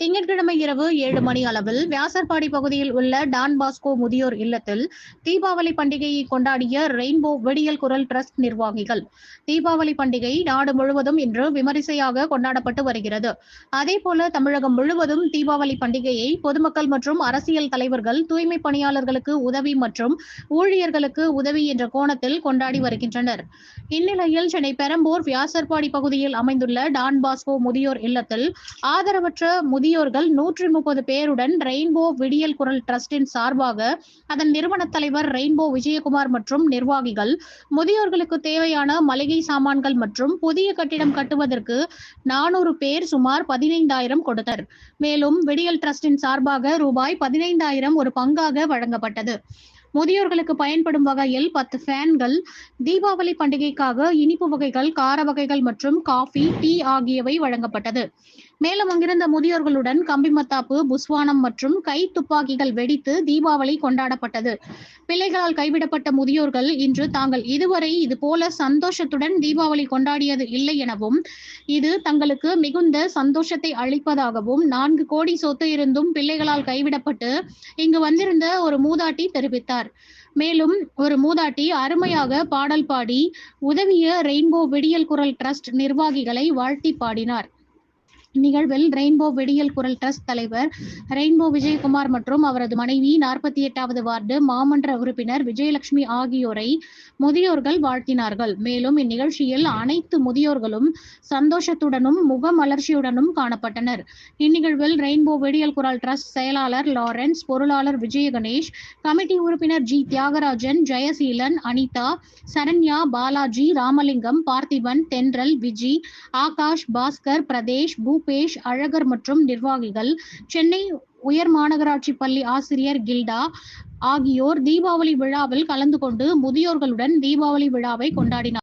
திங்கட்கிழமை இரவு ஏழு மணி அளவில் வியாசர்பாடி பகுதியில் உள்ள டான் பாஸ்கோ முதியோர் இல்லத்தில் தீபாவளி பண்டிகையை கொண்டாடிய ரெயின்போ வெடியல் குரல் டிரஸ்ட் நிர்வாகிகள். தீபாவளி பண்டிகை நாடு முழுவதும் இன்று விமரிசையாக கொண்டாடப்பட்டு வருகிறது. அதேபோல தமிழகம் முழுவதும் தீபாவளி பண்டிகையை பொதுமக்கள் மற்றும் அரசியல் தலைவர்கள் தூய்மை பணியாளர்களுக்கு உதவி மற்றும் ஊழியர்களுக்கு உதவி என்ற கோணத்தில் கொண்டாடி வருகின்றனர். இந்நிலையில் சென்னை பெரம்பூர் வியாசர்பாடி பகுதியில் அமைந்துள்ள டான் பாஸ்கோ முதியோர் இல்லத்தில் ஆதரவற்ற முதியோர்கள் நூற்றி முப்பது பேருடன் ரெயின்போ விடியல் குரல் டிரஸ்டின் சார்பாக அதன் நிறுவன தலைவர் ரெயின்போ விஜயகுமார் மற்றும் நிர்வாகிகள் முதியோர்களுக்கு தேவையான மளிகை சாமான்கள் மற்றும் புதிய கட்டிடம் கட்டுவதற்கு நானூறு பேர் சுமார் பதினைந்தாயிரம் கொடுத்தனர். மேலும் விடியல் டிரஸ்டின் சார்பாக ரூபாய் பதினைந்தாயிரம் ஒரு பங்காக வழங்கப்பட்டது. முதியோர்களுக்கு பயன்படும் வகையில் பத்து ஃபேன்கள் தீபாவளி பண்டிகைக்காக இனிப்பு வகைகள் கார வகைகள் மற்றும் காஃபி டீ ஆகியவை வழங்கப்பட்டது. மேலும் அங்கிருந்த முதியோர்களுடன் கம்பிமத்தாப்பு புஸ்வானம் மற்றும் கை துப்பாக்கிகள் வெடித்து தீபாவளி கொண்டாடப்பட்டது. பிள்ளைகளால் கைவிடப்பட்ட முதியோர்கள் இன்று தாங்கள் இதுவரை இது போல சந்தோஷத்துடன் தீபாவளி கொண்டாடியது இல்லை எனவும் இது தங்களுக்கு மிகுந்த சந்தோஷத்தை அளிப்பதாகவும் நான்கு கோடி சொத்து இருந்தும் பிள்ளைகளால் கைவிடப்பட்டு இங்கு வந்திருந்த ஒரு மூதாட்டி தெரிவித்தார். மேலும் ஒரு மூதாட்டி அருமையாக பாடல் பாடி உதவிய ரெயின்போ விடியல் குரல் டிரஸ்ட் நிர்வாகிகளை வாழ்த்தி பாடினார். நிகழ்வில் ரெயின்போ வெடியல் குரல் டிரஸ்ட் தலைவர் ரெயின்போ விஜயகுமார் மற்றும் அவரது மனைவி நாற்பத்தி எட்டாவது வார்டு மாமன்ற உறுப்பினர் விஜயலட்சுமி ஆகியோரை முதியோர்கள் வாழ்த்தினார்கள். மேலும் இந்நிகழ்ச்சியில் அனைத்து முதியோர்களும் சந்தோஷத்துடனும் முகமலர்ச்சியுடனும் காணப்பட்டனர். இந்நிகழ்வில் ரெயின்போ வெடியல் குரல் டிரஸ்ட் செயலாளர் லாரன்ஸ் பொருளாளர் விஜய கணேஷ் கமிட்டி உறுப்பினர் ஜி தியாகராஜன் ஜெயசீலன் அனிதா சரண்யா பாலாஜி ராமலிங்கம் பார்த்திபன் தென்றல் விஜி ஆகாஷ் பாஸ்கர் பிரதேஷ் பேஷ் அழகர் மற்றும் நிர்வாகிகள் சென்னை உயர் மாநகராட்சி பள்ளி ஆசிரியர் கில்டா ஆகியோர் தீபாவளி விழாவில் கலந்து கொண்டு முதியோர்களுடன் தீபாவளி விழாவை கொண்டாடினார்.